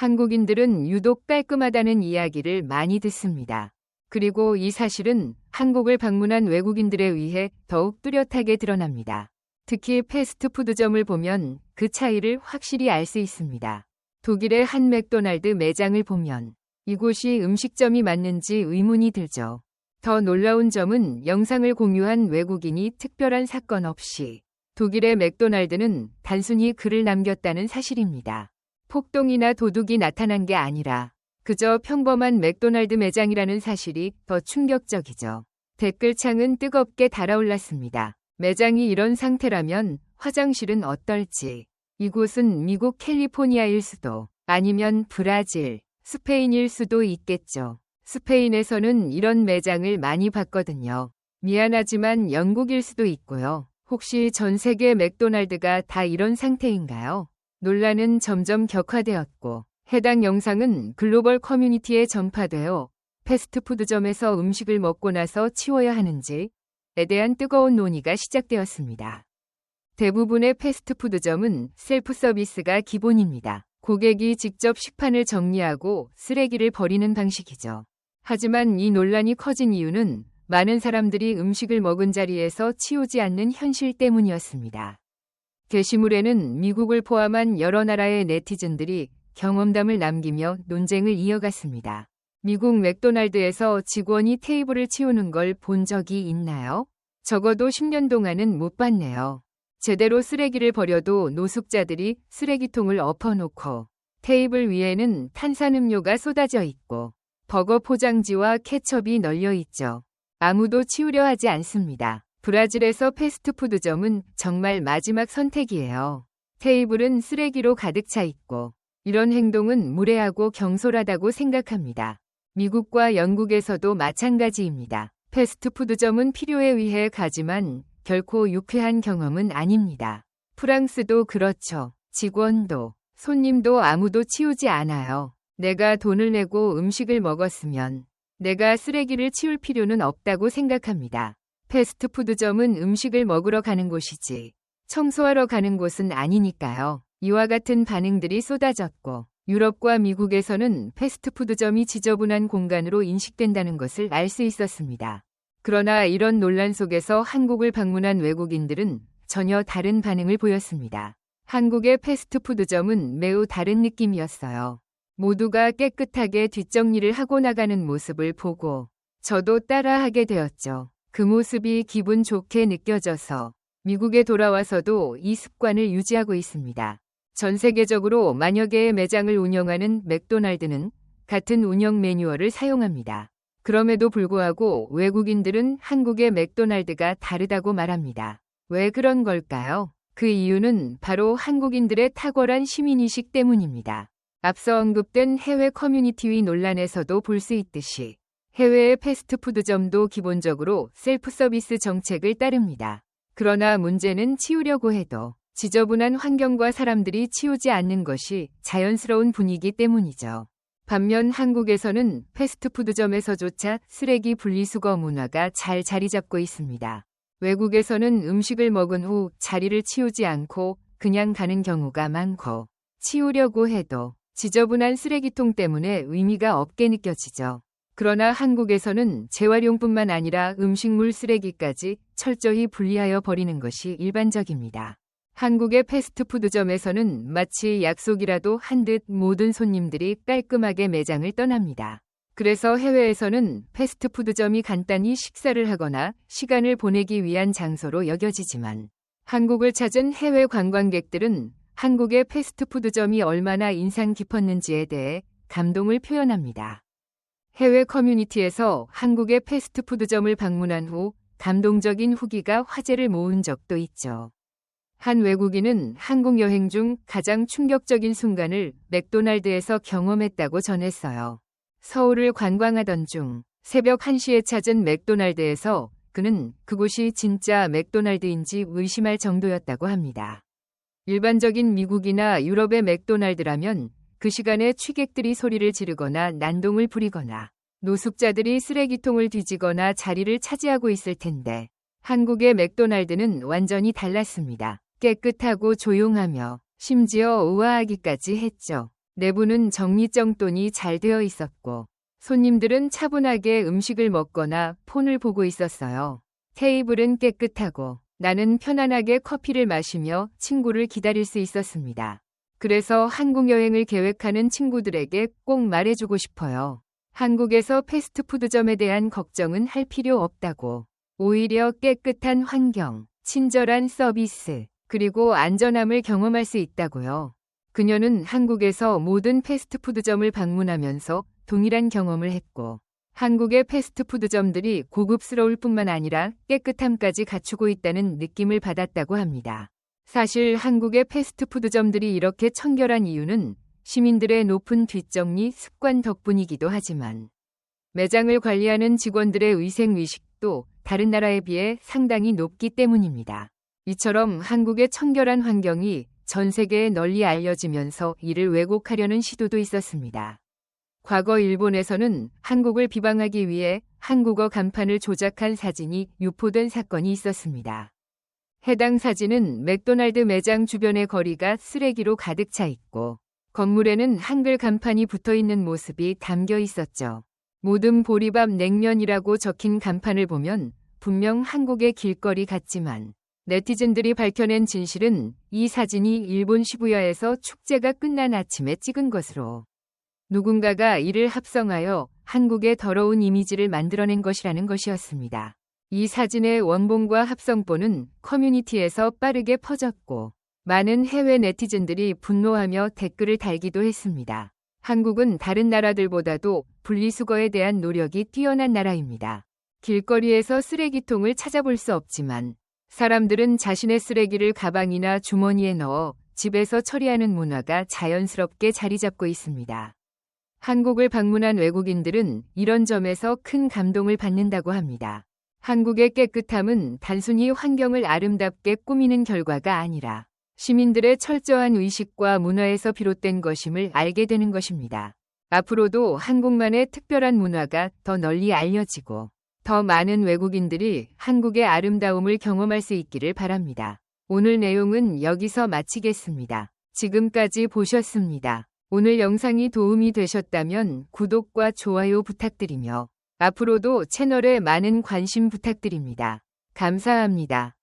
한국인들은 유독 깔끔하다는 이야기를 많이 듣습니다. 그리고 이 사실은 한국을 방문한 외국인들에 의해 더욱 뚜렷하게 드러납니다. 특히 패스트푸드점을 보면 그 차이를 확실히 알 수 있습니다. 독일의 한 맥도날드 매장을 보면 이곳이 음식점이 맞는지 의문이 들죠. 더 놀라운 점은 영상을 공유한 외국인이 특별한 사건 없이 독일의 맥도날드는 단순히 글을 남겼다는 사실입니다. 폭동이나 도둑이 나타난 게 아니라 그저 평범한 맥도날드 매장이라는 사실이 더 충격적이죠. 댓글창은 뜨겁게 달아올랐습니다. 매장이 이런 상태라면 화장실은 어떨지. 이곳은 미국 캘리포니아일 수도 아니면 브라질, 스페인일 수도 있겠죠. 스페인에서는 이런 매장을 많이 봤거든요. 미안하지만 영국일 수도 있고요. 혹시 전 세계 맥도날드가 다 이런 상태인가요? 논란은 점점 격화되었고 해당 영상은 글로벌 커뮤니티에 전파되어 패스트푸드점에서 음식을 먹고 나서 치워야 하는지에 대한 뜨거운 논의가 시작되었습니다. 대부분의 패스트푸드점은 셀프 서비스가 기본입니다. 고객이 직접 식판을 정리하고 쓰레기를 버리는 방식이죠. 하지만 이 논란이 커진 이유는 많은 사람들이 음식을 먹은 자리에서 치우지 않는 현실 때문이었습니다. 게시물에는 미국을 포함한 여러 나라의 네티즌들이 경험담을 남기며 논쟁을 이어갔습니다. 미국 맥도날드에서 직원이 테이블을 치우는 걸 본 적이 있나요? 적어도 10년 동안은 못 봤네요. 제대로 쓰레기를 버려도 노숙자들이 쓰레기통을 엎어놓고 테이블 위에는 탄산음료가 쏟아져 있고 버거 포장지와 케첩이 널려 있죠. 아무도 치우려 하지 않습니다. 브라질에서 패스트푸드점은 정말 마지막 선택이에요. 테이블은 쓰레기로 가득 차 있고 이런 행동은 무례하고 경솔하다고 생각합니다. 미국과 영국에서도 마찬가지입니다. 패스트푸드점은 필요에 의해 가지만 결코 유쾌한 경험은 아닙니다. 프랑스도 그렇죠. 직원도, 손님도 아무도 치우지 않아요. 내가 돈을 내고 음식을 먹었으면 내가 쓰레기를 치울 필요는 없다고 생각합니다. 패스트푸드점은 음식을 먹으러 가는 곳이지 청소하러 가는 곳은 아니니까요. 이와 같은 반응들이 쏟아졌고 유럽과 미국에서는 패스트푸드점이 지저분한 공간으로 인식된다는 것을 알 수 있었습니다. 그러나 이런 논란 속에서 한국을 방문한 외국인들은 전혀 다른 반응을 보였습니다. 한국의 패스트푸드점은 매우 다른 느낌이었어요. 모두가 깨끗하게 뒷정리를 하고 나가는 모습을 보고 저도 따라하게 되었죠. 그 모습이 기분 좋게 느껴져서 미국에 돌아와서도 이 습관을 유지하고 있습니다. 전 세계적으로 만여 개의 매장을 운영하는 맥도날드는 같은 운영 매뉴얼을 사용합니다. 그럼에도 불구하고 외국인들은 한국의 맥도날드가 다르다고 말합니다. 왜 그런 걸까요? 그 이유는 바로 한국인들의 탁월한 시민의식 때문입니다. 앞서 언급된 해외 커뮤니티의 논란에서도 볼 수 있듯이 해외의 패스트푸드점도 기본적으로 셀프 서비스 정책을 따릅니다. 그러나 문제는 치우려고 해도 지저분한 환경과 사람들이 치우지 않는 것이 자연스러운 분위기 때문이죠. 반면 한국에서는 패스트푸드점에서조차 쓰레기 분리수거 문화가 잘 자리 잡고 있습니다. 외국에서는 음식을 먹은 후 자리를 치우지 않고 그냥 가는 경우가 많고 치우려고 해도 지저분한 쓰레기통 때문에 의미가 없게 느껴지죠. 그러나 한국에서는 재활용뿐만 아니라 음식물 쓰레기까지 철저히 분리하여 버리는 것이 일반적입니다. 한국의 패스트푸드점에서는 마치 약속이라도 한 듯 모든 손님들이 깔끔하게 매장을 떠납니다. 그래서 해외에서는 패스트푸드점이 간단히 식사를 하거나 시간을 보내기 위한 장소로 여겨지지만 한국을 찾은 해외 관광객들은 한국의 패스트푸드점이 얼마나 인상 깊었는지에 대해 감동을 표현합니다. 해외 커뮤니티에서 한국의 패스트푸드점을 방문한 후 감동적인 후기가 화제를 모은 적도 있죠. 한 외국인은 한국 여행 중 가장 충격적인 순간을 맥도날드에서 경험했다고 전했어요. 서울을 관광하던 중 새벽 1시에 찾은 맥도날드에서 그는 그곳이 진짜 맥도날드인지 의심할 정도였다고 합니다. 일반적인 미국이나 유럽의 맥도날드라면 그 시간에 취객들이 소리를 지르거나 난동을 부리거나 노숙자들이 쓰레기통을 뒤지거나 자리를 차지하고 있을 텐데 한국의 맥도날드는 완전히 달랐습니다. 깨끗하고 조용하며 심지어 우아하기까지 했죠. 내부는 정리정돈이 잘 되어 있었고 손님들은 차분하게 음식을 먹거나 폰을 보고 있었어요. 테이블은 깨끗하고 나는 편안하게 커피를 마시며 친구를 기다릴 수 있었습니다. 그래서 한국 여행을 계획하는 친구들에게 꼭 말해주고 싶어요. 한국에서 패스트푸드점에 대한 걱정은 할 필요 없다고. 오히려 깨끗한 환경, 친절한 서비스, 그리고 안전함을 경험할 수 있다고요. 그녀는 한국에서 모든 패스트푸드점을 방문하면서 동일한 경험을 했고, 한국의 패스트푸드점들이 고급스러울 뿐만 아니라 깨끗함까지 갖추고 있다는 느낌을 받았다고 합니다. 사실 한국의 패스트푸드점들이 이렇게 청결한 이유는 시민들의 높은 뒷정리 습관 덕분이기도 하지만 매장을 관리하는 직원들의 위생의식도 다른 나라에 비해 상당히 높기 때문입니다. 이처럼 한국의 청결한 환경이 전 세계에 널리 알려지면서 이를 왜곡하려는 시도도 있었습니다. 과거 일본에서는 한국을 비방하기 위해 한국어 간판을 조작한 사진이 유포된 사건이 있었습니다. 해당 사진은 맥도날드 매장 주변의 거리가 쓰레기로 가득 차 있고 건물에는 한글 간판이 붙어 있는 모습이 담겨 있었죠. 모든 보리밥 냉면이라고 적힌 간판을 보면 분명 한국의 길거리 같지만 네티즌들이 밝혀낸 진실은 이 사진이 일본 시부야에서 축제가 끝난 아침에 찍은 것으로 누군가가 이를 합성하여 한국의 더러운 이미지를 만들어낸 것이라는 것이었습니다. 이 사진의 원본과 합성본은 커뮤니티에서 빠르게 퍼졌고 많은 해외 네티즌들이 분노하며 댓글을 달기도 했습니다. 한국은 다른 나라들보다도 분리수거에 대한 노력이 뛰어난 나라입니다. 길거리에서 쓰레기통을 찾아볼 수 없지만 사람들은 자신의 쓰레기를 가방이나 주머니에 넣어 집에서 처리하는 문화가 자연스럽게 자리 잡고 있습니다. 한국을 방문한 외국인들은 이런 점에서 큰 감동을 받는다고 합니다. 한국의 깨끗함은 단순히 환경을 아름답게 꾸미는 결과가 아니라 시민들의 철저한 의식과 문화에서 비롯된 것임을 알게 되는 것입니다. 앞으로도 한국만의 특별한 문화가 더 널리 알려지고 더 많은 외국인들이 한국의 아름다움을 경험할 수 있기를 바랍니다. 오늘 내용은 여기서 마치겠습니다. 지금까지 보셨습니다. 오늘 영상이 도움이 되셨다면 구독과 좋아요 부탁드리며 앞으로도 채널에 많은 관심 부탁드립니다. 감사합니다.